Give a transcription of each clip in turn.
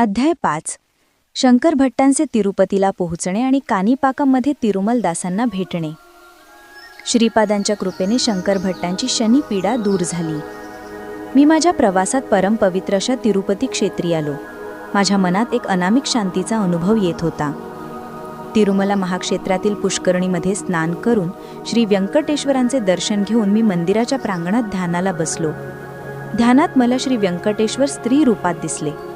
अध्याय पाच. शंकर भट्टांचे तिरुपतीला पोहोचणे आणि कानिपाकमध्ये तिरुमलदासांना भेटणे. श्रीपादांच्या कृपेने शंकर भट्टांची शनी पीडा दूर झाली. मी माझ्या प्रवासात परमपवित्र अशा तिरुपती क्षेत्री आलो. माझ्या मनात एक अनामिक शांतीचा अनुभव येत होता. तिरुमला महाक्षेत्रातील पुष्करणीमध्ये स्नान करून श्री व्यंकटेश्वरांचे दर्शन घेऊन मी मंदिराच्या प्रांगणात ध्यानाला बसलो. ध्यानात मला श्री व्यंकटेश्वर स्त्री रूपात दिसले.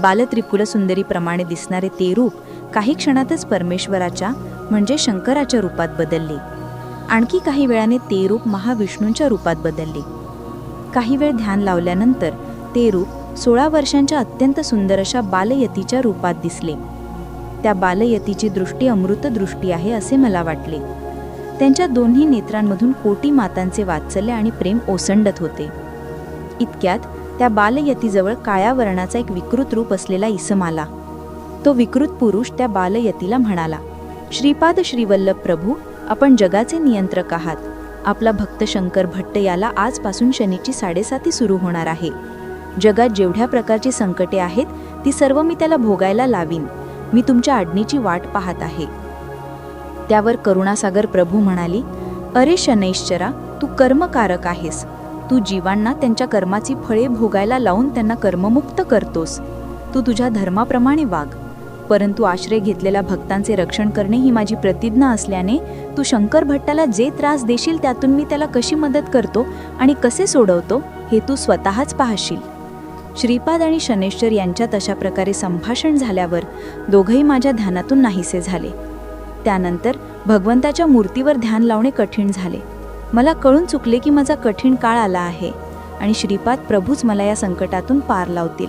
बालत्रिपुल सुंदरीप्रमाणे दिसणारे ते रूप काही क्षणातच परमेश्वराच्या म्हणजे शंकराच्या रूपात बदलले. आणखी काही वेळाने ते रूप महाविष्णूंच्या रूपात बदलले. काही वेळ ध्यान लावल्यानंतर ते रूप सोळा वर्षांच्या अत्यंत सुंदर अशा बालयतीच्या रूपात दिसले. त्या बालयतीची दृष्टी अमृतदृष्टी आहे असे मला वाटले. त्यांच्या दोन्ही नेत्रांमधून कोटी मातांचे वात्सल्य आणि प्रेम ओसंडत होते. इतक्यात त्या बालयतीजवळ काळ्या वर्णाचा एक विकृत रूप असलेला इसम आला. तो विकृत पुरुष त्या बालयतीला म्हणाला श्रीपाद श्रीवल्लभ प्रभू आपण जगाचे नियंत्रक आहात. आपला भक्त शंकर भट्ट याला आजपासून शनीची साडेसाती सुरू होणार आहे. जगात जेवढ्या प्रकारची संकटे आहेत ती सर्व मी त्याला भोगायला लावीन. मी तुमच्या आडणीची वाट पाहत आहे. त्यावर करुणासागर प्रभू म्हणाली अरे शनैश्चरा तू कर्मकारक आहेस. तू जीवांना त्यांच्या कर्माची फळे भोगायला लावून त्यांना कर्ममुक्त करतोस. तू तुझ्या धर्माप्रमाणे वाग. परंतु आश्रय घेतलेल्या भक्तांचे रक्षण करणे ही माझी प्रतिज्ञा असल्याने तू शंकर भट्टाला जे त्रास देशील त्यातून मी त्याला कशी मदत करतो आणि कसे सोडवतो हे तू स्वतःच पाहशील. श्रीपाद आणि शनेश्वर यांच्यात अशा प्रकारे संभाषण झाल्यावर दोघंही माझ्या ध्यानातून नाहीसे झाले. त्यानंतर भगवंताच्या मूर्तीवर ध्यान लावणे कठीण झाले. मला कळून चुकले की माझा कठीण काळ आला आहे आणि श्रीपाद प्रभूच मला या संकटातून पार लावतील.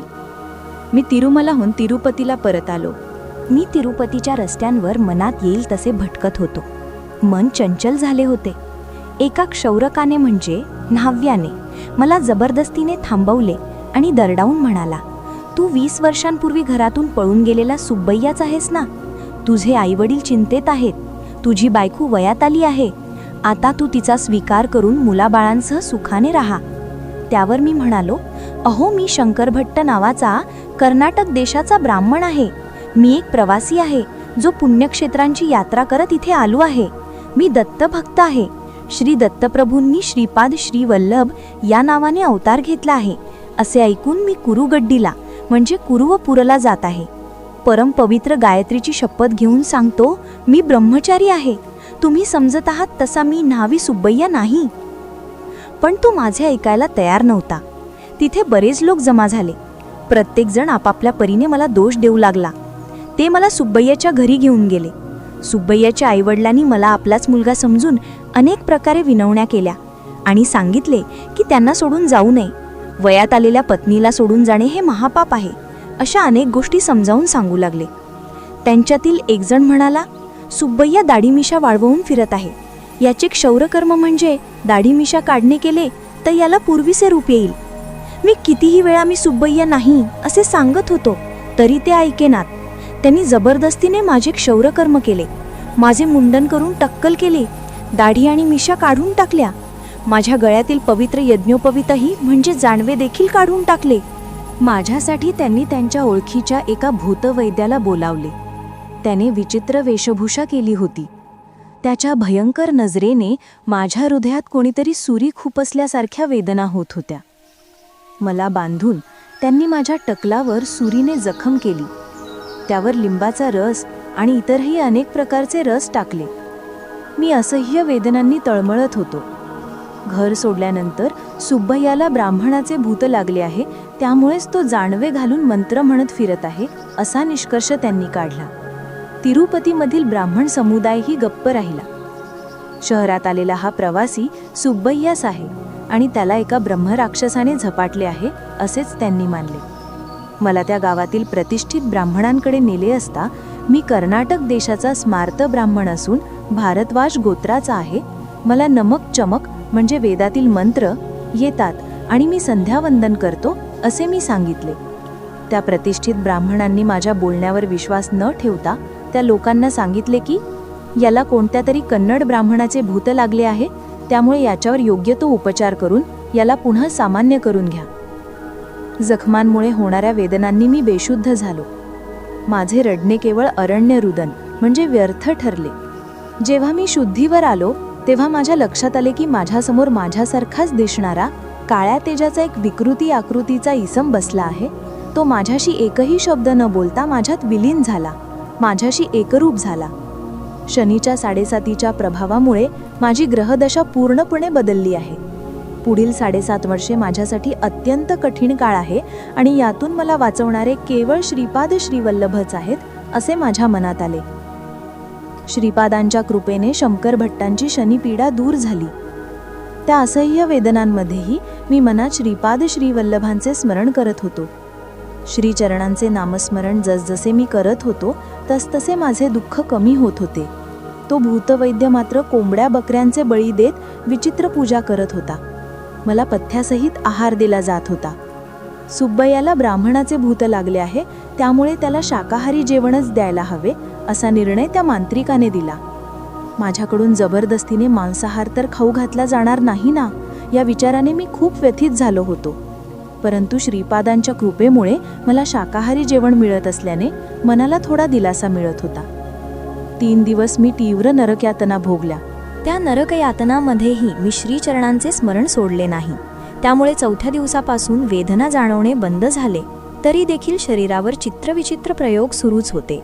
मी तिरुमलाहून तिरुपतीला परत आलो. मी तिरुपतीच्या रस्त्यांवर मनात येईल तसे भटकत होतो. मन चंचल झाले होते. एका क्षौरकाने म्हणजे न्हाव्याने मला जबरदस्तीने थांबवले आणि दरडावून म्हणाला तू वीस वर्षांपूर्वी घरातून पळून गेलेला सुब्बय्याच आहेस ना? तुझे आईवडील चिंतेत आहेत. तुझी बायको वयात आली आहे. आता तू तिचा स्वीकार करून मुलाबाळांसह सुखाने राहा. त्यावर मी म्हणालो अहो मी शंकरभट्ट नावाचा कर्नाटक देशाचा ब्राह्मण आहे. मी एक प्रवासी आहे जो पुण्यक्षेत्रांची यात्रा करत इथे आलो आहे. मी दत्तभक्त आहे. श्री दत्तप्रभूंनी श्रीपाद श्री वल्लभ या नावाने अवतार घेतला आहे. असे ऐकून मी कुरुगड्डीला म्हणजे कुरुवपुरला जात आहे. परमपवित्र गायत्रीची शपथ घेऊन सांगतो मी ब्रह्मचारी आहे. तुम्ही समजत आहात तसा मी न्हावी सुब्बय्या नाही. पण तो माझे ऐकायला तयार नव्हता. तिथे बरेच लोक जमा झाले. प्रत्येकजण आपापल्या परीने मला दोष देऊ लागला. ते मला सुब्बय्याच्या घरी घेऊन गेले. सुब्बय्याच्या आईवडिलांनी मला आपलाच मुलगा समजून अनेक प्रकारे विनवण्या केल्या आणि सांगितले की त्यांना सोडून जाऊ नये. वयात आलेल्या पत्नीला सोडून जाणे हे महापाप आहे अशा अनेक गोष्टी समजावून सांगू लागले. त्यांच्यातील एकजण म्हणाला सुब्बय्या दाढीमिशा वाळवून फिरत आहे. याचे क्षौरकर्म म्हणजे दाढीमिशा काढणे केले तर याला पूर्वीचे रूप येईल. मी कितीही वेळा मी सुब्बय्या नाही असे सांगत होतो तरी ते ऐकेनात. त्यांनी जबरदस्तीने माझे क्षौरकर्म केले. माझे मुंडन करून टक्कल केले. दाढी आणि मिशा काढून टाकल्या. माझ्या गळ्यातील पवित्र यज्ञोपवितही म्हणजे जाणवे देखील काढून टाकले. माझ्यासाठी त्यांनी त्यांच्या ओळखीच्या एका भूतवैद्याला बोलावले. त्याने विचित्र वेशभूषा केली होती. त्याच्या भयंकर नजरेने माझ्या हृदयात कोणीतरी सुरी खुपसल्यासारख्या वेदना होत होत्या. मला बांधून त्यांनी माझ्या टकलावर सुरीने जखम केली. त्यावर लिंबाचा रस आणि इतरही अनेक प्रकारचे रस टाकले. मी असह्य वेदनांनी तळमळत होतो. घर सोडल्यानंतर सुब्बय्याला ब्राह्मणाचे भूत लागले आहे त्यामुळेच तो जानवे घालून मंत्र म्हणत फिरत आहे असा निष्कर्ष त्यांनी काढला. तिरुपतीमधील ब्राह्मण समुदायही गप्प राहिला. शहरात आलेला हा प्रवासी सुब्बय्यास आहे आणि त्याला एका ब्रह्मराक्षसाने झपाटले आहे असेच त्यांनी मानले. मला त्या गावातील प्रतिष्ठित ब्राह्मणांकडे नेले असता मी कर्नाटक देशाचा स्मार्त ब्राह्मण असून भारद्वाज गोत्राचा आहे मला नमक चमक म्हणजे वेदातील मंत्र येतात आणि मी संध्यावंदन करतो असे मी सांगितले. त्या प्रतिष्ठित ब्राह्मणांनी माझ्या बोलण्यावर विश्वास न ठेवता त्या लोकांना सांगितले की याला कोणत्या तरी कन्नड ब्राह्मणाचे भूत लागले आहे त्यामुळे याच्यावर योग्य तो उपचार करून याला पुन्हा सामान्य करून घ्या. जखमांमुळे होणाऱ्या वेदनांनी मी बेशुद्ध झालो. माझे रडणे केवळ अरण्य रुदन म्हणजे व्यर्थ ठरले. जेव्हा मी शुद्धीवर आलो तेव्हा माझ्या लक्षात आले की माझ्यासमोर माझ्यासारखाच दिसणारा काळ्या तेजाचा एक विकृती आकृतीचा इसम बसला आहे. तो माझ्याशी एकही शब्द न बोलता माझ्यात विलीन झाला. माझ्याशी एकरूप झाला. शनीच्या साडेसातीच्या प्रभावामुळे माझी ग्रहदशा पूर्णपणे बदलली आहे. पुढील साडेसात वर्षे माझ्यासाठी अत्यंत कठीण काळ आहे आणि यातून मला वाचवणारे केवळ श्रीपाद श्रीवल्लभच आहेत असे माझ्या मनात आले. श्रीपादांच्या कृपेने शंकर भट्टांची शनिपीडा दूर झाली. त्या असह्य वेदनांमध्येही मी मनात श्रीपाद श्रीवल्लभांचे स्मरण करत होतो. श्रीचरणांचे नामस्मरण जसजसे मी करत होतो तसतसे माझे दुःख कमी होत होते. तो भूतवैद्य मात्र कोंबड्या बकऱ्यांचे बळी देत विचित्र पूजा करत होता. मला पथ्यासहित आहार दिला जात होता. सुब्बयाला ब्राह्मणाचे भूत लागले आहे त्यामुळे त्याला शाकाहारी जेवणच द्यायला हवे असा निर्णय त्या मांत्रिकाने दिला. माझ्याकडून जबरदस्तीने मांसाहार तर खाऊ घातला जाणार नाही ना? या विचाराने मी खूप व्यथित झालो होतो. परंतु श्रीपादांच्या कृपेमुळे मला शाकाहारी जेवण मिळत असल्याने मनाला थोडा दिलासा मिळत होता. तीन दिवस मी तीव्र नरकयातना भोगल्या. त्या नरकयातनामध्येही मी श्रीचरणांचे स्मरण सोडले नाही. त्यामुळे चौथ्या दिवसापासून वेदना जाणवणे बंद झाले तरी देखील शरीरावर चित्रविचित्र प्रयोग सुरूच होते.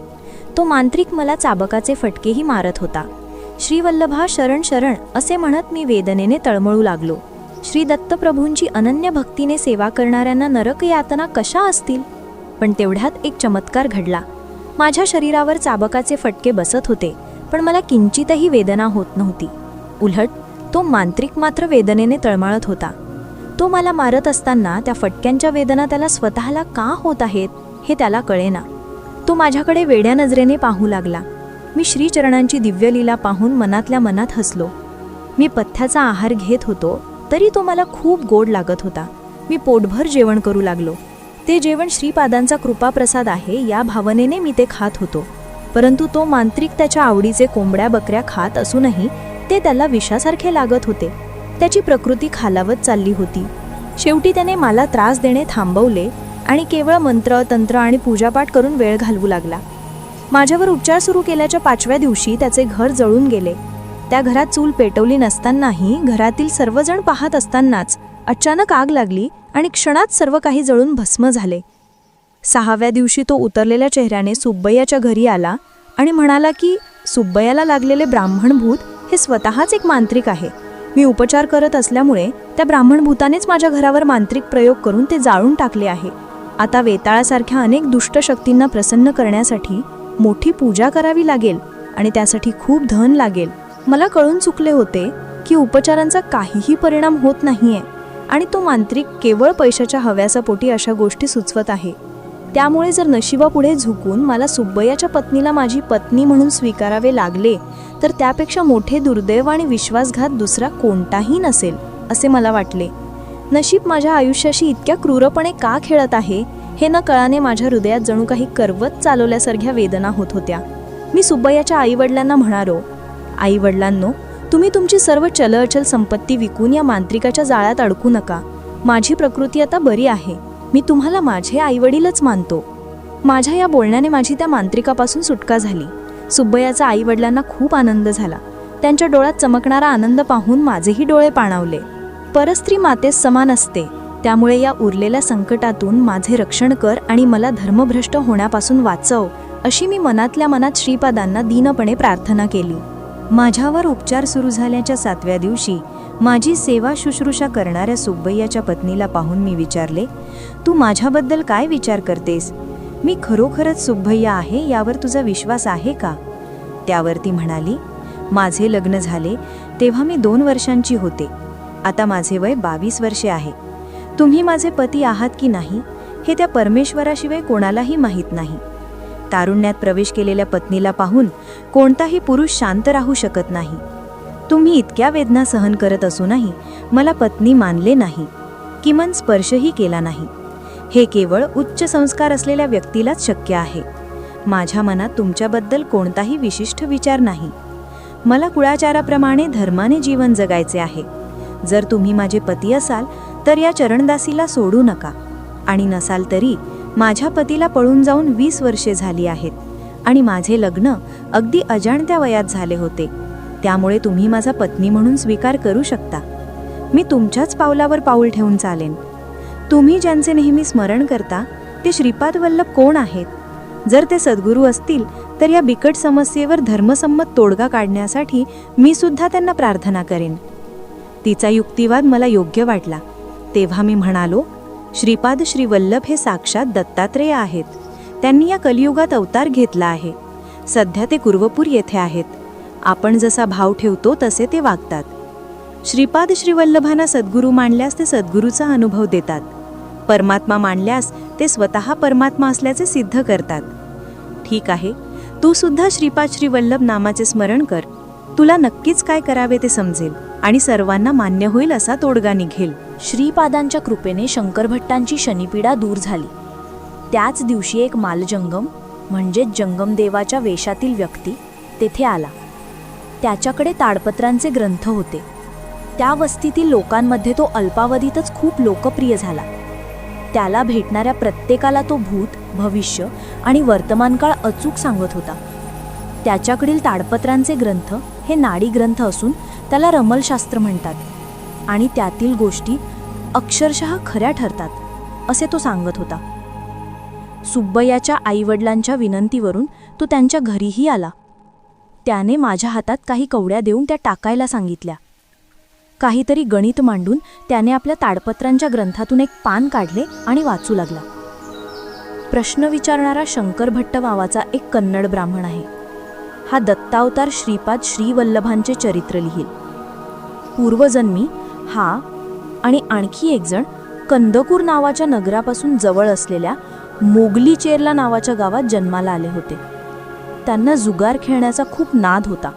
तो मांत्रिक मला चाबकाचे फटकेही मारत होता. श्रीवल्लभा शरण शरण असे म्हणत मी वेदनेने तळमळू लागलो. श्री दत्तप्रभूंची अनन्य भक्तीने सेवा करणाऱ्यांना नरक यातना कशा असतील? पण तेवढ्यात एक चमत्कार घडला. माझ्या शरीरावर चाबकाचे फटके बसत होते पण मला किंचितही वेदना होत नव्हती. उलट तो मांत्रिक मात्र वेदनेने तळमळत होता. तो मला मारत असताना त्या फटक्यांच्या वेदना त्याला स्वतःला का होत आहेत हे त्याला कळेना. तो माझ्याकडे वेड्या नजरेने पाहू लागला. मी श्रीचरणांची दिव्यलीला पाहून मनातल्या मनात हसलो. मी पथ्याचा आहार घेत होतो तरी तो मला खूप गोड लागत होता. मी पोटभर जेवण करू लागलो. ते जेवण श्रीपादांचा कृपाप्रसाद आहे या भावनेने मी ते खात होतो. परंतु तो मांत्रिक त्याच्या आवडीचे कोंबड्या बकऱ्या खात असूनही ते त्याला विषासारखे लागत होते. त्याची प्रकृती खालावत चालली होती. शेवटी त्याने मला त्रास देणे थांबवले आणि केवळ मंत्र तंत्र आणि पूजापाठ करून वेळ घालवू लागला. माझ्यावर उपचार सुरू केल्याच्या पाचव्या दिवशी त्याचे घर जळून गेले. त्या घरात चूल पेटवली नसतानाही घरातील सर्वजण पाहत असतानाच अचानक आग लागली आणि क्षणात सर्व काही जळून भस्म झाले. सहाव्या दिवशी तो उतरलेल्या चेहऱ्याने सुब्बय्याच्या घरी आला आणि म्हणाला की सुब्बय्याला लागलेले ब्राह्मण भूत हे स्वतःच एक मांत्रिक आहे. मी उपचार करत असल्यामुळे त्या ब्राह्मणभूतानेच माझ्या घरावर मांत्रिक प्रयोग करून ते जाळून टाकले आहे. आता वेताळासारख्या अनेक दुष्ट शक्तींना प्रसन्न करण्यासाठी मोठी पूजा करावी लागेल आणि त्यासाठी खूप धन लागेल. मला कळून चुकले होते की उपचारांचा काहीही परिणाम होत नाहीये आणि तो मांत्रिक केवळ पैशाच्या हव्यासापोटी अशा गोष्टी सुचवत आहे. त्यामुळे जर नशिबापुढे झुकून मला सुब्बयाच्या पत्नीला माझी पत्नी म्हणून स्वीकारावे लागले तर त्यापेक्षा मोठे दुर्दैव आणि विश्वासघात दुसरा कोणताही नसेल असे मला वाटले. नशीब माझ्या आयुष्याशी इतक्या क्रूरपणे का खेळत आहे हे न कळाने माझ्या हृदयात जणू काही करवत चालवल्यासारख्या वेदना होत होत्या. मी सुब्बयाच्या आईवडिलांना म्हणालो आईवडिलांनो तुम्ही तुमची सर्व चलअचल संपत्ती विकून या मांत्रिकाच्या जाळ्यात अडकू नका. माझी प्रकृती आता बरी आहे. मी तुम्हाला माझे आईवडीलच मानतो. माझ्या या बोलण्याने माझी त्या मांत्रिकापासून सुटका झाली. सुब्बयाचा आईवडिलांना खूप आनंद झाला. त्यांच्या डोळ्यात चमकणारा आनंद पाहून माझेही डोळे पाणावले. परस्त्री मातेस समान असते. त्यामुळे या उरलेल्या संकटातून माझे रक्षण कर आणि मला धर्मभ्रष्ट होण्यापासून वाचव अशी मी मनातल्या मनात श्रीपादांना दीनपणे प्रार्थना केली. माझ्यावर उपचार सुरू झाल्याच्या सातव्या दिवशी माझी सेवा शुश्रूषा करणाऱ्या सुब्बय्याच्या पत्नीला पाहून मी विचारले तू माझ्याबद्दल काय विचार करतेस? मी खरोखरच सुब्बय्या आहे यावर तुझा विश्वास आहे का? त्यावर ती म्हणाली माझे लग्न झाले तेव्हा मी दोन वर्षांची होते. आता माझे वय बावीस वर्षे आहे. तुम्ही माझे पती आहात की नाही हे त्या परमेश्वराशिवाय कोणालाही माहीत नाही. तारुण्यात प्रवेश केलेल्या पत्नीला पाहून कोणताही पुरुष शांत राहू शकत नाही. तुम्ही इतक्या वेदना सहन करत असूनही मला पत्नी मानले नाही किमान स्पर्शही केला नाही. हे केवळ उच्च संस्कार असलेल्या व्यक्तीलाच शक्य आहे. माझ्या मनात तुमच्याबद्दल कोणताही विशिष्ट विचार नाही. मला कुळाचाराप्रमाणे धर्माने जीवन जगायचे आहे. जर तुम्ही माझे पती असाल तर या चरणदासीला सोडू नका. आणि नसाल तरी माझ्या पतीला पळून जाऊन वीस वर्षे झाली आहेत आणि माझे लग्न अगदी अजाणत्या वयात झाले होते. त्यामुळे तुम्ही माझा पत्नी म्हणून स्वीकार करू शकता. मी तुमच्याच पावलावर पाऊल ठेवून चालेन. तुम्ही ज्यांचे नेहमी स्मरण करता ते श्रीपाद वल्लभ कोण आहेत? जर ते सद्गुरू असतील तर या बिकट समस्येवर धर्मसंमत तोडगा काढण्यासाठी मी सुद्धा त्यांना प्रार्थना करेन. तिचा युक्तिवाद मला योग्य वाटला. तेव्हा मी म्हणालो श्रीपाद श्रीवल्लभ हे साक्षात दत्तात्रेय आहेत. त्यांनी या कलियुगात अवतार घेतला आहे. सध्या ते कुर्वपूर येथे आहेत. आपण जसा भाव ठेवतो तसे ते वागतात. श्रीपाद श्रीवल्लभांना सद्गुरू मानल्यास ते सद्गुरूचा अनुभव देतात. परमात्मा मानल्यास ते स्वतः परमात्मा असल्याचे सिद्ध करतात. ठीक आहे. तू सुद्धा श्रीपाद श्रीवल्लभ नामाचे स्मरण कर. तुला नक्कीच काय करावे ते समजेल. आणि सर्वांना मान्य होईल असा तोडगा निघेल. श्रीपादांच्या कृपेने शंकरभट्टांची शनिपीडा दूर झाली. त्याच दिवशी एक मालजंगम म्हणजेच जंगमदेवाच्या वेशातील व्यक्ती तेथे आला. त्याच्याकडे ताडपत्रांचे ग्रंथ होते. त्या वस्तीतील लोकांमध्ये तो अल्पावधीतच खूप लोकप्रिय झाला. त्याला भेटणाऱ्या प्रत्येकाला तो भूत भविष्य आणि वर्तमानकाळ अचूक सांगत होता. त्याच्याकडील ताडपत्रांचे ग्रंथ हे नाडी ग्रंथ असून त्याला रमलशास्त्र म्हणतात आणि त्यातील गोष्टी अक्षरशः खऱ्या ठरतात असे तो सांगत होता. सुब्बय्याच्या आईवडिलांच्या विनंतीवरून तो त्यांच्या घरीही आला. त्याने माझ्या हातात काही कवड्या देऊन त्या टाकायला सांगितल्या. काहीतरी गणित मांडून त्याने आपल्या ताडपत्रांच्या ग्रंथातून एक पान काढले आणि वाचू लागला. प्रश्न विचारणारा शंकर भट्ट नावाचा एक कन्नड ब्राह्मण आहे. हा दत्तावतार श्रीपाद श्रीवल्लभांचे चरित्र लिहील. पूर्वजन्मी हा आणि आणखी एकजण कंदकूर नावाच्या नगरापासून जवळ असलेल्या मोगली चेरला नावाच्या गावात जन्माला आले होते. त्यांना जुगार खेळण्याचा खूप नाद होता.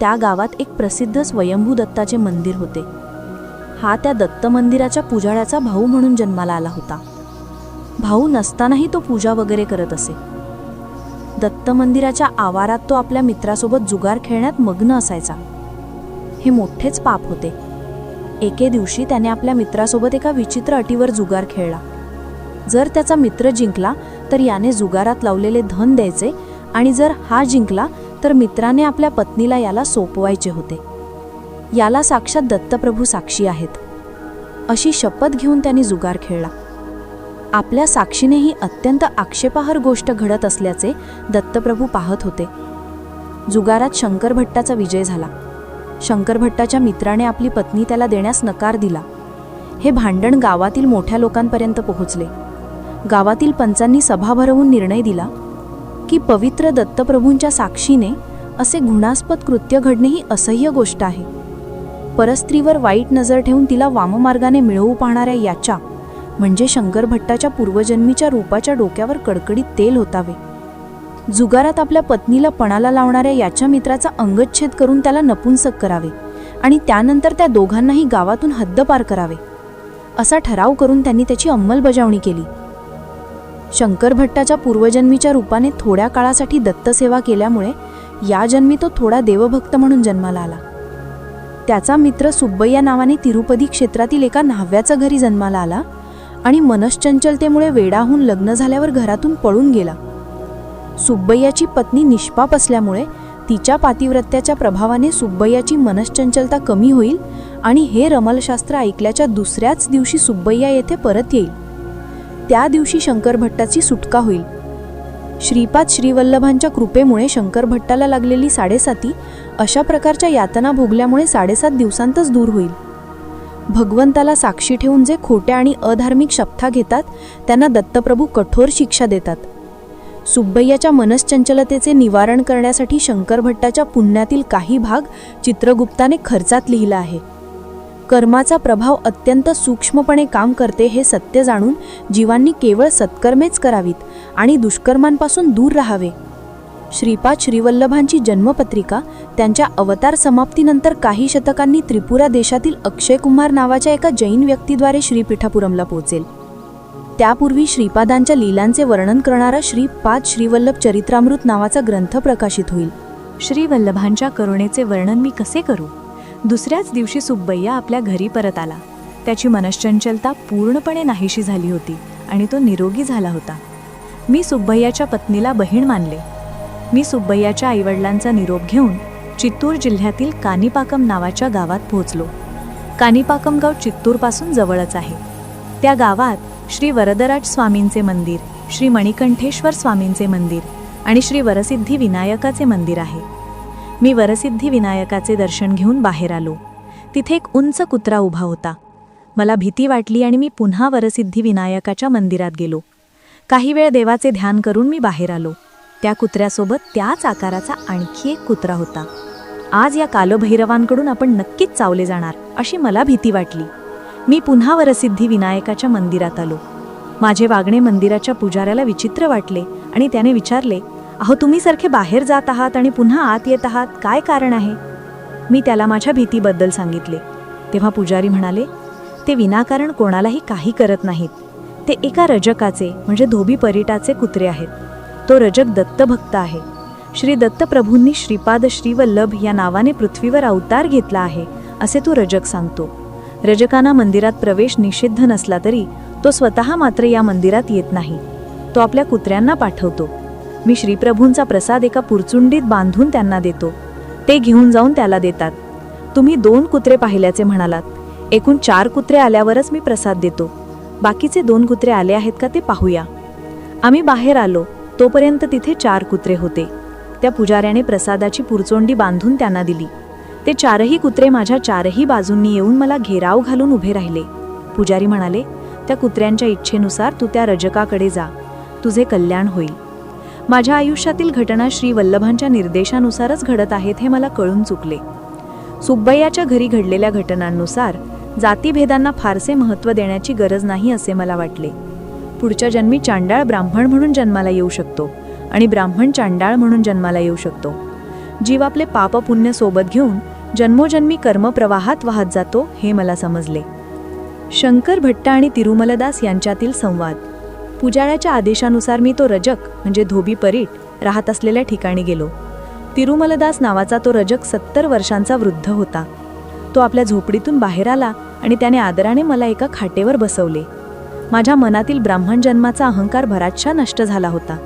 त्या गावात एक प्रसिद्ध स्वयंभू दत्ताचे मंदिर होते. हा त्या दत्त मंदिराच्या पुजाऱ्याचा भाऊ म्हणून जन्माला आला होता. भाऊ नसतानाही तो पूजा वगैरे करत असे. दत्त मंदिराच्या आवारात तो आपल्या मित्रासोबत जुगार खेळण्यात मग्न असायचा. हे मोठेच पाप होते. एके दिवशी त्याने आपल्या मित्रासोबत एका विचित्र अटीवर जुगार खेळला. जर त्याचा मित्र जिंकला तर याने जुगारात लावलेले धन द्यायचे आणि जर हा जिंकला तर मित्राने आपल्या पत्नीला याला सोपवायचे होते. याला साक्षात दत्तप्रभू साक्षी आहेत. अशी शपथ घेऊन त्यांनी जुगार खेळला. आपल्या साक्षीनेही अत्यंत आक्षेपार्ह गोष्ट घडत असल्याचे दत्तप्रभू पाहत होते. जुगारात शंकर भट्टाचा विजय झाला. शंकर भट्टाच्या मित्राने आपली पत्नी त्याला देण्यास नकार दिला. हे भांडण गावातील मोठ्या लोकांपर्यंत पोहोचले. गावातील पंचांनी सभा भरवून निर्णय दिला की पवित्र दत्तप्रभूंच्या साक्षीने असे घृणास्पद कृत्य घडणे ही असह्य गोष्ट आहे. परस्त्रीवर वाईट नजर ठेवून तिला वाममार्गाने मिळवू पाहणाऱ्या याच्या म्हणजे शंकर भट्टाच्या पूर्वजन्मीच्या रूपाच्या डोक्यावर कडकडीत तेल होतावे. जुगारात आपल्या पत्नीला पणाला लावणाऱ्या याच्या मित्राचा अंगच्छेद करून त्याला नपुंसक करावे आणि त्यानंतर त्या दोघांनाही गावातून हद्दपार करावे. असा ठराव करून त्यांनी त्याची अंमलबजावणी केली. शंकर भट्टाच्या पूर्वजन्मीच्या रूपाने थोड्या काळासाठी दत्तसेवा केल्यामुळे या जन्मी तो थोडा देवभक्त म्हणून जन्माला आला. त्याचा मित्र सुब्बय्या नावाने तिरुपदी क्षेत्रातील एका न्हाव्याच्या घरी जन्माला आला आणि मनश्चंचलतेमुळे वेडाहून लग्न झाल्यावर घरातून पळून गेला. सुब्बय्याची पत्नी निष्पाप असल्यामुळे तिच्या पातिव्रत्याच्या प्रभावाने सुब्बय्याची मनश्चंचलता कमी होईल आणि हे रमलशास्त्र ऐकल्याच्या दुसऱ्याच दिवशी सुब्बय्या येथे परत येईल. त्या दिवशी शंकरभट्टाची सुटका होईल. श्रीपाद श्रीवल्लभांच्या कृपेमुळे शंकरभट्टाला लागलेली साडेसाती अशा प्रकारच्या यातना भोगल्यामुळे साडेसात दिवसांतच दूर होईल. भगवंताला साक्षी ठेवून जे खोट्या आणि अधार्मिक शपथा घेतात त्यांना दत्तप्रभू कठोर शिक्षा देतात. सुब्बय्याच्या मनश्चंचलतेचे निवारण करण्यासाठी शंकर भट्टाच्या पुण्यातील काही भाग चित्रगुप्ताने खर्चात लिहिला आहे. कर्माचा प्रभाव अत्यंत सूक्ष्मपणे काम करते हे सत्य जाणून जीवांनी केवळ सत्कर्मेच करावीत आणि दुष्कर्मांपासून दूर राहावे. श्रीपाद श्रीवल्लभांची जन्मपत्रिका त्यांच्या अवतार समाप्तीनंतर काही शतकांनी त्रिपुरा देशातील अक्षय कुमार नावाच्या एका जैन व्यक्तीद्वारे श्रीपीठापुरमला पोहोचेल. त्यापूर्वी श्रीपादांच्या लीलांचे वर्णन करणारा श्रीपाद श्रीवल्लभ चरित्रामृत नावाचा ग्रंथ प्रकाशित होईल. श्रीवल्लभांच्या करुणेचे वर्णन मी कसे करू? दुसऱ्याच दिवशी सुब्बय्या आपल्या घरी परत आला. त्याची मनश्चंचलता पूर्णपणे नाहीशी झाली होती आणि तो निरोगी झाला होता. मी सुब्बय्याच्या पत्नीला बहीण मानले. मी सुब्बय्याच्या आईवडिलांचा निरोप घेऊन चित्तूर जिल्ह्यातील कानिपाकम नावाच्या गावात पोहोचलो. कानिपाकम गाव चित्तूरपासून जवळच आहे. त्या गावात श्री वरदराज स्वामींचे मंदिर श्री मणिकंठेश्वर स्वामींचे मंदिर आणि श्री वरसिद्धी विनायकाचे मंदिर आहे. मी वरसिद्धी विनायकाचे दर्शन घेऊन बाहेर आलो. तिथे एक उंच कुत्रा उभा होता. मला भीती वाटली आणि मी पुन्हा वरसिद्धी विनायकाच्या मंदिरात गेलो. काही वेळ देवाचे ध्यान करून मी बाहेर आलो. त्या कुत्र्यासोबत त्याच आकाराचा आणखी एक कुत्रा होता. आज या कालभैरवांकडून आपण नक्कीच चावले जाणार अशी मला भीती वाटली. मी पुन्हा वरसिद्धी विनायकाच्या मंदिरात आलो. माझे वागणे मंदिराच्या पुजाऱ्याला विचित्र वाटले आणि त्याने विचारले अहो तुम्ही सारखे बाहेर जात आहात आणि पुन्हा आत येत आहात काय कारण आहे? मी त्याला माझ्या भीतीबद्दल सांगितले. तेव्हा पुजारी म्हणाले ते विनाकारण कोणालाही काही करत नाहीत. ते एका रजकाचे म्हणजे धोबी परिटाचे कुत्रे आहेत. तो रजक दत्तभक्त आहे. श्री दत्तप्रभूंनी श्रीपाद श्रीवल्लभ या नावाने पृथ्वीवर अवतार घेतला आहे असे तो रजक सांगतो. रजकांना मंदिरात प्रवेश निषिद्ध नसला तरी तो स्वतः मात्र या मंदिरात येत नाही. तो आपल्या कुत्र्यांना पाठवतो. मी श्रीप्रभूंचा प्रसाद एका पुरचुंडीत बांधून त्यांना देतो. ते घेऊन जाऊन त्याला देतात. तुम्ही दोन कुत्रे पाहिल्याचे म्हणालात. एकूण चार कुत्रे आल्यावरच मी प्रसाद देतो. बाकीचे दोन कुत्रे आले आहेत का ते पाहूया. आम्ही बाहेर आलो. तोपर्यंत तिथे चार कुत्रे होते. त्या पुजाऱ्याने प्रसादाची पुरचोंडी बांधून त्यांना दिली. ते चारही कुत्रे माझ्या चारही बाजूंनी येऊन मला घेराव घालून उभे राहिले. पुजारी म्हणाले त्या कुत्र्यांच्या इच्छेनुसार तू त्या रजकाकडे जा. तुझे कल्याण होईल. माझ्या आयुष्यातील घटना श्री वल्लभांच्या निर्देशानुसारच घडत आहेत हे मला कळून चुकले. सुब्बय्याच्या घरी घडलेल्या घटनांनुसार जातीभेदांना फारसे महत्त्व देण्याची गरज नाही असे मला वाटले. पुढच्या जन्मी चांडाळ ब्राह्मण म्हणून जन्माला येऊ शकतो आणि ब्राह्मण चांडाळ म्हणून जन्माला येऊ शकतो. जीव आपले पाप पुण्य सोबत घेऊन जन्मोजन्मी कर्मप्रवाहात वाहत जातो हे मला समजले. शंकर भट्ट आणि तिरुमलदास यांच्यातील संवाद. पुजाऱ्याच्या आदेशानुसार मी तो रजक म्हणजे धोबी परीट राहत असलेल्या ठिकाणी गेलो. तिरुमलदास नावाचा तो रजक सत्तर वर्षांचा वृद्ध होता. तो आपल्या झोपडीतून बाहेर आला आणि त्याने आदराने मला एका खाटेवर बसवले. माझ्या मनातील ब्राह्मण जन्माचा अहंकार बराचशा नष्ट झाला होता.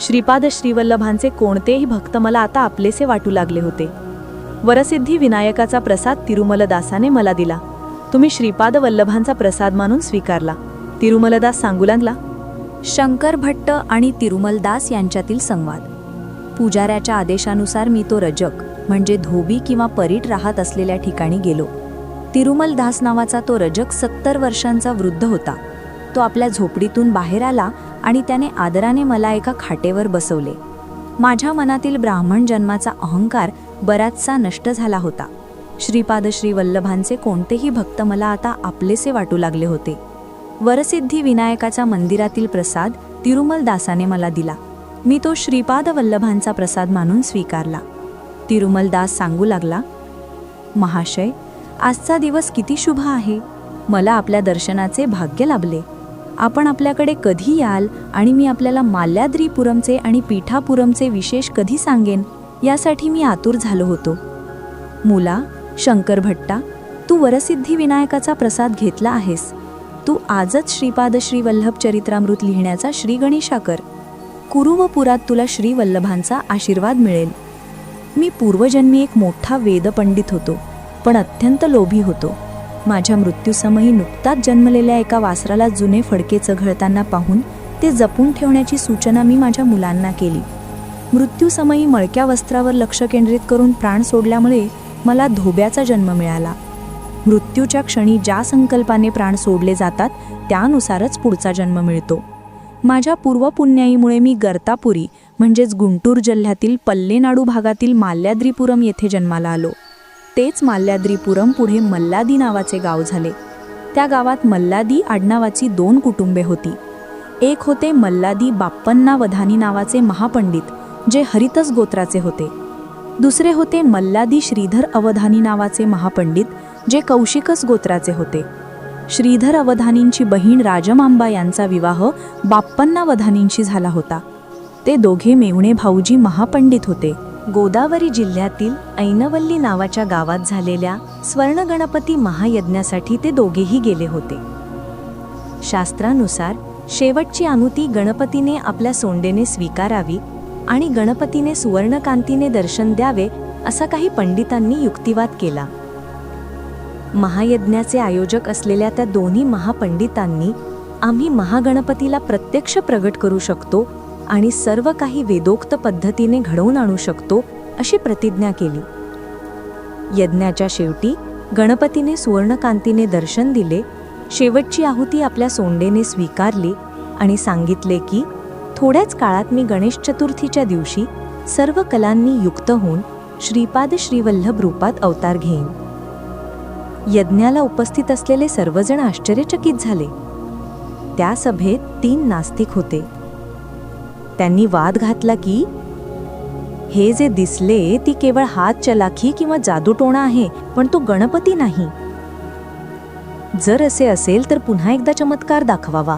श्रीपाद श्रीवल्लभांचे कोणतेही भक्त मला आता आपलेसे वाटू लागले होते. वरसिद्धी विनायकाचा प्रसाद तिरुमलदासाने मला दिला. तुम्ही श्रीपाद वल्लभांचा प्रसाद मानून स्वीकारला. तिरुमलदास सांगू लागला शंकर भट्ट आणि तिरुमलदास यांच्यातील संवाद. पुजाऱ्याच्या आदेशानुसार मी तो रजक म्हणजे धोबी किंवा परीट राहत असलेल्या ठिकाणी गेलो. तिरुमलदास नावाचा तो रजक सत्तर वर्षांचा वृद्ध होता. तो आपल्या झोपडीतून बाहेर आला आणि त्याने आदराने मला एका खाटेवर बसवले. माझ्या मनातील ब्राह्मण जन्माचा अहंकार बराचसा नष्ट झाला होता. श्रीपाद श्री वल्लभांचे कोणतेही भक्त मला आता आपलेसे वाटू लागले होते. वरसिद्धी विनायकाच्या मंदिरातील प्रसाद तिरुमलदासाने मला दिला. मी तो श्रीपाद वल्लभांचा प्रसाद मानून स्वीकारला. तिरुमलदास सांगू लागला महाशय आजचा दिवस किती शुभ आहे. मला आपल्या दर्शनाचे भाग्य लाभले. आपण आपल्याकडे कधी याल आणि मी आपल्याला माल्याद्रीपुरमचे आणि पीठापुरमचे विशेष कधी सांगेन यासाठी मी आतुर झालो होतो. मुला शंकर भट्टा तू वरसिद्धी विनायकाचा प्रसाद घेतला आहेस. तू आजच श्रीपाद श्रीवल्लभ चरित्रामृत लिहिण्याचा श्री गणेशा कर कुरुवपुरात तुला श्रीवल्लभांचा आशीर्वाद मिळेल. मी पूर्वजन्मी एक मोठा वेदपंडित होतो पण अत्यंत लोभी होतो. माझ्या मृत्यूसमयी नुकताच जन्मलेल्या एका वासराला जुने फडके चघळताना पाहून ते जपून ठेवण्याची सूचना मी माझ्या मुलांना केली. मृत्यूसमयी मळक्या वस्त्रावर लक्ष केंद्रित करून प्राण सोडल्यामुळे मला धोब्याचा जन्म मिळाला. मृत्यूच्या क्षणी ज्या संकल्पाने प्राण सोडले जातात त्यानुसारच पुढचा जन्म मिळतो. माझ्या पूर्वपुण्याईमुळे मी गर्तापुरी म्हणजेच गुंटूर जिल्ह्यातील पल्लेनाडू भागातील माल्याद्रीपुरम येथे जन्माला आलो. तेच माल्याद्रीपुरम पुढे मल्लादी नावाचे गाव झाले. त्या गावात मल्लादी आडनावाची दोन कुटुंबे होती. एक होते मल्लादी बाप्पन्ना वधानी नावाचे महापंडित जे हरितस गोत्राचे होते. दुसरे होते मल्लादी श्रीधर अवधानी नावाचे महापंडित जे कौशिकस गोत्राचे होते. श्रीधर अवधानींची बहीण राजमांबा यांचा विवाह बाप्पन्ना वधानींशी झाला होता. ते दोघे मेवणे भाऊजी महापंडित होते. गोदावरी जिल्ह्यातील ऐनवल्ली नावाच्या गावात झालेल्या स्वर्णगणपती महायज्ञासाठी ते दोघेही गेले होते. शास्त्रानुसार शेवटची आनुती गणपतीने आपल्या सोंडेने स्वीकारावी आणि गणपतीने सुवर्णकांतीने दर्शन द्यावे असा काही पंडितांनी युक्तिवाद केला. महायज्ञाचे आयोजक असलेल्या त्या दोन्ही महापंडितांनी आम्ही महागणपतीला प्रत्यक्ष प्रगट करू शकतो आणि सर्व काही वेदोक्त पद्धतीने घडवून आणू शकतो अशी प्रतिज्ञा केली. यज्ञाच्या शेवटी गणपतीने सुवर्णकांतीने दर्शन दिले. शेवटची आहुती आपल्या सोंडेने स्वीकारली आणि सांगितले की थोड्याच काळात मी गणेश चतुर्थीच्या दिवशी सर्व कलांनी युक्त होऊन श्रीपाद श्रीवल्लभ रूपात अवतार घेईन. यज्ञाला उपस्थित असलेले सर्वजण आश्चर्यचकित झाले. त्या सभेत तीन नास्तिक होते. त्यांनी वाद घातला की हे जे दिसले ती केवळ हात चलाखी किंवा जादूटोणा आहे पण तो गणपती नाही. जर असे असेल तर पुन्हा एकदा चमत्कार दाखवावा.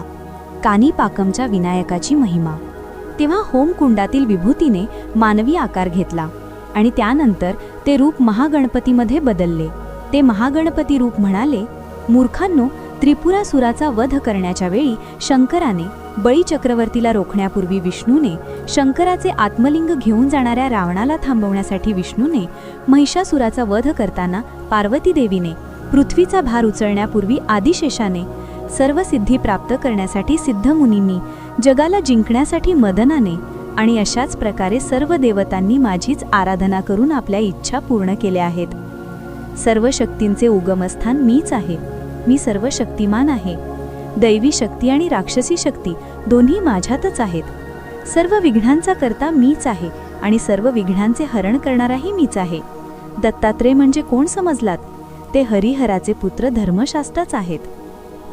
कानीपाकमच्या विनायकाची महिमा. तेव्हा होमकुंडातील विभूतीने मानवी आकार घेतला आणि त्यानंतर ते रूप महागणपतीमध्ये बदलले. ते महागणपती रूप म्हणाले मूर्खांनो त्रिपुरासुराचा वध करण्याच्या वेळी शंकराने बळी चक्रवर्तीला रोखण्यापूर्वी विष्णूने शंकराचे आत्मलिंग घेऊन जाणाऱ्या रावणाला थांबवण्यासाठी विष्णूने महिषासुराचा वध करताना पार्वती देवीने पृथ्वीचा भार उचलण्यापूर्वी आदिशेषाने सर्व सिद्धी प्राप्त करण्यासाठी सिद्धमुनींनी जगाला जिंकण्यासाठी मदनाने आणि अशाच प्रकारे सर्व देवतांनी माझीच आराधना करून आपल्या इच्छा पूर्ण केल्या आहेत. सर्व शक्तींचे उगमस्थान मीच आहे. मी सर्व शक्तिमान आहे. दैवी शक्ती आणि राक्षसी शक्ती दोन्ही माझ्यातच आहेत. सर्व विघ्नांचा करता मीच आहे आणि सर्व विघ्नांचे हरण करणाराही मीच आहे. दत्तात्रय म्हणजे कोण समजलात? ते हरिहराचे पुत्र धर्मशास्त्रच आहेत.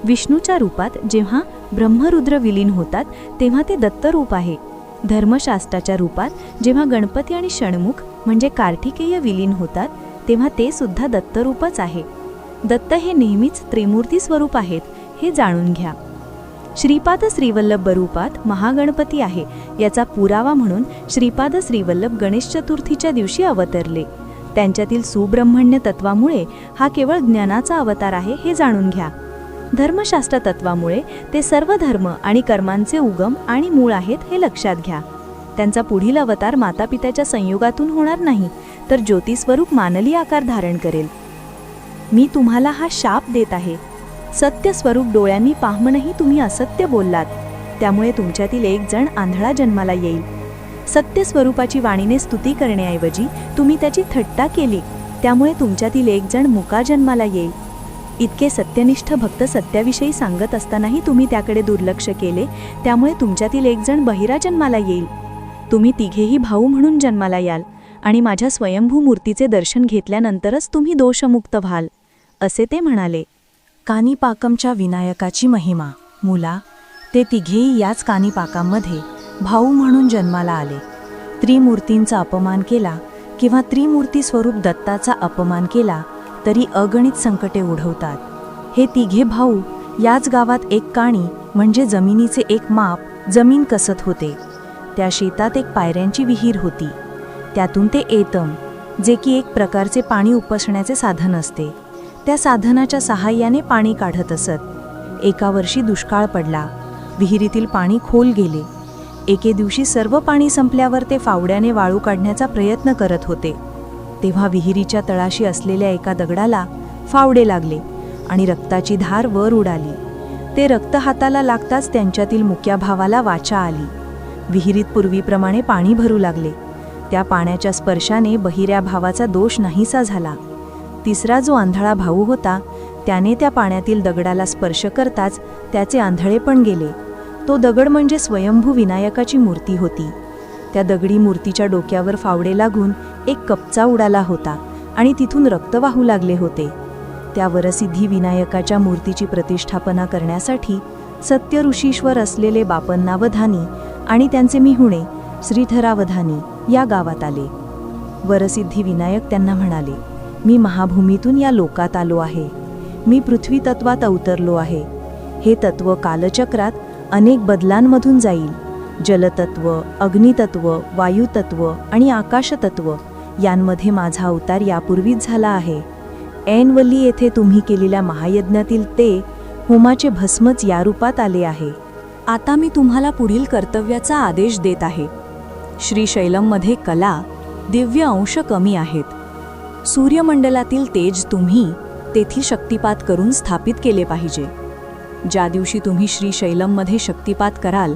विष्णूच्या रूपात जेव्हा ब्रह्मरुद्र विलीन होतात तेव्हा ते दत्तरूप आहे. धर्मशास्त्राच्या रूपात जेव्हा गणपती आणि षण्मुख म्हणजे कार्तिकेय विलीन होतात तेव्हा ते सुद्धा दत्तरूपच आहे. दत्त हे नेहमीच त्रिमूर्ती स्वरूप आहेत. हे जाणून घ्या. श्रीपाद श्रीवल्लभ रूपात महागणपती आहे याचा पुरावा म्हणून श्रीपाद श्रीवल्लभ गणेश चतुर्थीच्या दिवशी अवतरले. त्यांच्यातील सुब्रह्मण्य तत्वामुळे हा केवळ ज्ञानाचा अवतार आहे हे जाणून घ्या. धर्मशास्त्र तत्वामुळे ते सर्व धर्म आणि कर्मांचे उगम आणि मूळ आहेत हे लक्षात घ्या. त्यांचा पुढील अवतार मातापित्याच्या संयोगातून होणार नाही तर ज्योतिस्वरूप मानली आकार धारण करेल. मी तुम्हाला हा शाप देत आहे. सत्यस्वरूप डोळ्यांनी पाहूनही तुम्ही असत्य बोललात. त्यामुळे तुमच्यातील एक जण आंधळा जन्माला येईल. सत्यस्वरूपाची वाणीने स्तुती करण्याऐवजी तुम्ही त्याची थट्टा केली. त्यामुळे तुमच्यातील एक जण मुका जन्माला येईल. इतके सत्यनिष्ठ भक्त सत्याविषयी सांगत असतानाही तुम्ही त्याकडे दुर्लक्ष केले. त्यामुळे तुमच्यातील एक जण बहिरा जन्माला येईल. तुम्ही तिघेही भाऊ म्हणून जन्माला याल आणि माझ्या स्वयंभू मूर्तीचे दर्शन घेतल्यानंतरच तुम्ही दोषमुक्त व्हाल असे ते म्हणाले. कानीपाकमच्या विनायकाची महिमा. मुला ते तिघेही याच कानीपाकामध्ये भाऊ म्हणून जन्माला आले. त्रिमूर्तींचा अपमान केला किंवा त्रिमूर्ती स्वरूप दत्ताचा अपमान केला तरी अगणित संकटे ओढवतात हे तिघे भाऊ याच गावात एक काणी म्हणजे जमिनीचे एक माप जमीन कसत होते. त्या शेतात एक पायऱ्यांची विहीर होती. त्यातून ते एतम जे की एक प्रकारचे पाणी उपसण्याचे साधन असते. त्या साधनाच्या सहाय्याने पाणी काढत असत. एका वर्षी दुष्काळ पडला. विहिरीतील पाणी खोल गेले. एके दिवशी सर्व पाणी संपल्यावर ते फावड्याने वाळू काढण्याचा प्रयत्न करत होते. तेव्हा विहिरीच्या तळाशी असलेल्या एका दगडाला फावडे लागले आणि रक्ताची धार वर उडाली. ते रक्त हाताला लागताच त्यांच्यातील मुक्या भावाला वाचा आली. विहिरीत पूर्वीप्रमाणे पाणी भरू लागले. त्या पाण्याच्या स्पर्शाने बहिऱ्या भावाचा दोष नाहीसा झाला. तिसरा जो आंधळा भाऊ होता त्याने त्या पाण्यातील दगडाला स्पर्श करताच त्याचे आंधळे पण गेले. तो दगड म्हणजे स्वयंभू विनायकाची मूर्ती होती. त्या दगडी मूर्तीच्या डोक्यावर फावडे लागून एक कपचा उडाला होता आणि तिथून रक्त वाहू लागले होते. त्या वरसिद्धी विनायकाच्या मूर्तीची प्रतिष्ठापना करण्यासाठी सत्य ऋषीश्वर असलेले बापन्नावधानी आणि त्यांचे मिहुणे श्रीधरावधानी या गावात आले. वरसिद्धी विनायक त्यांना म्हणाले मी महाभूमीतून या लोकात आलो आहे. मी पृथ्वी तत्वात अवतरलो आहे. हे तत्व कालचक्रात अनेक बदलांमधून जाईल. जलतत्व अग्नितत्व वायुतत्व आणि आकाशतत्व यांमध्ये माझा अवतार यापूर्वीच झाला आहे. ऐनवल्ली येथे तुम्ही केलेल्या महायज्ञातील ते होमाचे भस्मच या रूपात आले आहे. आता मी तुम्हाला पुढील कर्तव्याचा आदेश देत आहे. श्रीशैलममध्ये कला दिव्य अंश कमी आहेत. सूर्यमंडलातील तेज तुम्ही तेथी शक्तिपात करून स्थापित केले पाहिजे. ज्या दिवशी तुम्ही श्रीशैलममध्ये शक्तिपात कराल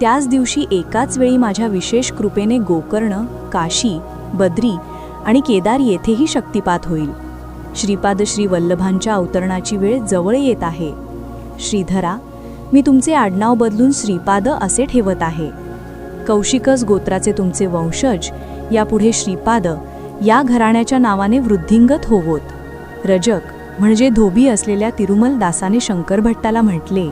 त्याच दिवशी एकाच वेळी माझ्या विशेष कृपेने गोकर्ण काशी बद्री आणि केदार येथेही शक्तिपात होईल. श्रीपाद श्री वल्लभांच्या अवतरणाची वेळ जवळ येत आहे. श्रीधरा मी तुमचे आडनाव बदलून श्रीपाद असे ठेवत आहे. कौशिकस गोत्राचे तुमचे वंशज यापुढे श्रीपाद या घराण्याच्या नावाने वृद्धिंगत होवोत. रजक म्हणजे धोबी असलेल्या तिरुमल दासाने शंकर भट्टाला म्हटले